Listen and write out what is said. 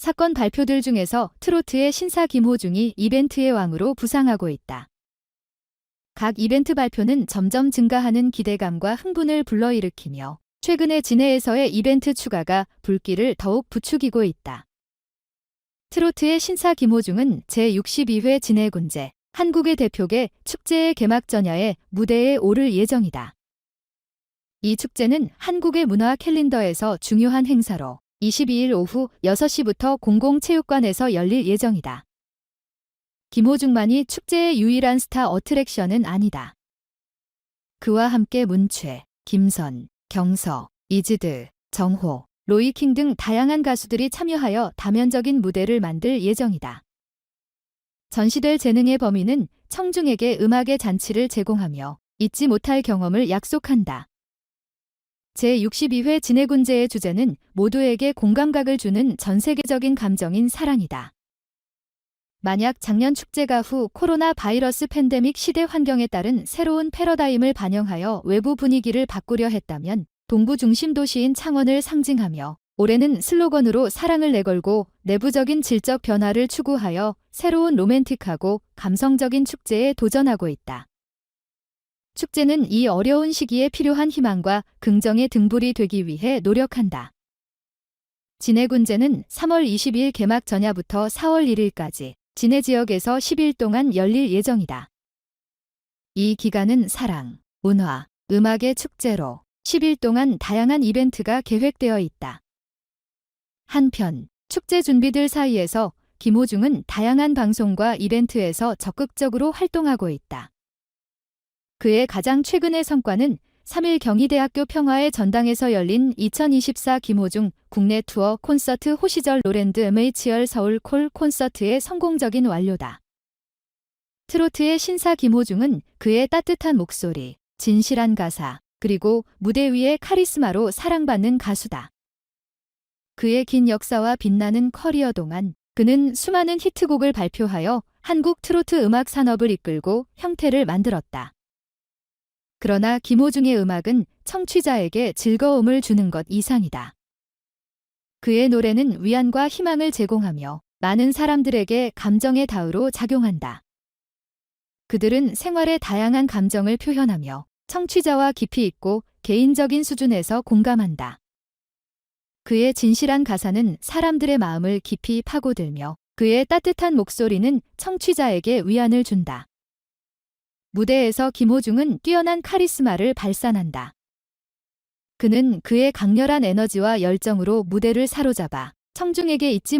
사건 발표들 중에서 트로트의 신사 김호중이 이벤트의 왕으로 부상하고 있다. 각 이벤트 발표는 점점 증가하는 기대감과 흥분을 불러일으키며 최근에 진해에서의 이벤트 추가가 불길을 더욱 부추기고 있다. 트로트의 신사 김호중은 제62회 진해군제 한국의 대표계 축제의 개막 전야에 무대에 오를 예정이다. 이 축제는 한국의 문화 캘린더에서 중요한 행사로 22일 오후 6시부터 공공체육관에서 열릴 예정이다. 김호중만이 축제의 유일한 스타 어트랙션은 아니다. 그와 함께 문최, 김선, 경서, 이즈드, 정호, 로이킹 등 다양한 가수들이 참여하여 다면적인 무대를 만들 예정이다. 전시될 재능의 범위는 청중에게 음악의 잔치를 제공하며 잊지 못할 경험을 약속한다. 제62회 진해군제의 주제는 모두에게 공감각을 주는 전 세계적인 감정인 사랑이다. 만약 작년 축제가 후 코로나 바이러스 팬데믹 시대 환경에 따른 새로운 패러다임을 반영하여 외부 분위기를 바꾸려 했다면 동부 중심 도시인 창원을 상징하며 올해는 슬로건으로 사랑을 내걸고 내부적인 질적 변화를 추구하여 새로운 로맨틱하고 감성적인 축제에 도전하고 있다. 축제는 이 어려운 시기에 필요한 희망과 긍정의 등불이 되기 위해 노력한다. 진해군제는 3월 20일 개막 전야부터 4월 1일까지 진해 지역에서 10일 동안 열릴 예정이다. 이 기간은 사랑, 문화, 음악의 축제로 10일 동안 다양한 이벤트가 계획되어 있다. 한편 축제 준비들 사이에서 김호중은 다양한 방송과 이벤트에서 적극적으로 활동하고 있다. 그의 가장 최근의 성과는 3일 경희대학교 평화의 전당에서 열린 2024 김호중 국내 투어 콘서트 호시절 노랜드 MHR 서울 콜 콘서트의 성공적인 완료다. 트로트의 신사 김호중은 그의 따뜻한 목소리, 진실한 가사, 그리고 무대 위의 카리스마로 사랑받는 가수다. 그의 긴 역사와 빛나는 커리어 동안 그는 수많은 히트곡을 발표하여 한국 트로트 음악 산업을 이끌고 형태를 만들었다. 그러나 김호중의 음악은 청취자에게 즐거움을 주는 것 이상이다. 그의 노래는 위안과 희망을 제공하며 많은 사람들에게 감정의 다우로 작용한다. 그들은 생활의 다양한 감정을 표현하며 청취자와 깊이 있고 개인적인 수준에서 공감한다. 그의 진실한 가사는 사람들의 마음을 깊이 파고들며 그의 따뜻한 목소리는 청취자에게 위안을 준다. 무대에서 김호중은 뛰어난 카리스마를 발산한다. 그는 그의 강렬한 에너지와 열정으로 무대를 사로잡아 청중에게 잊지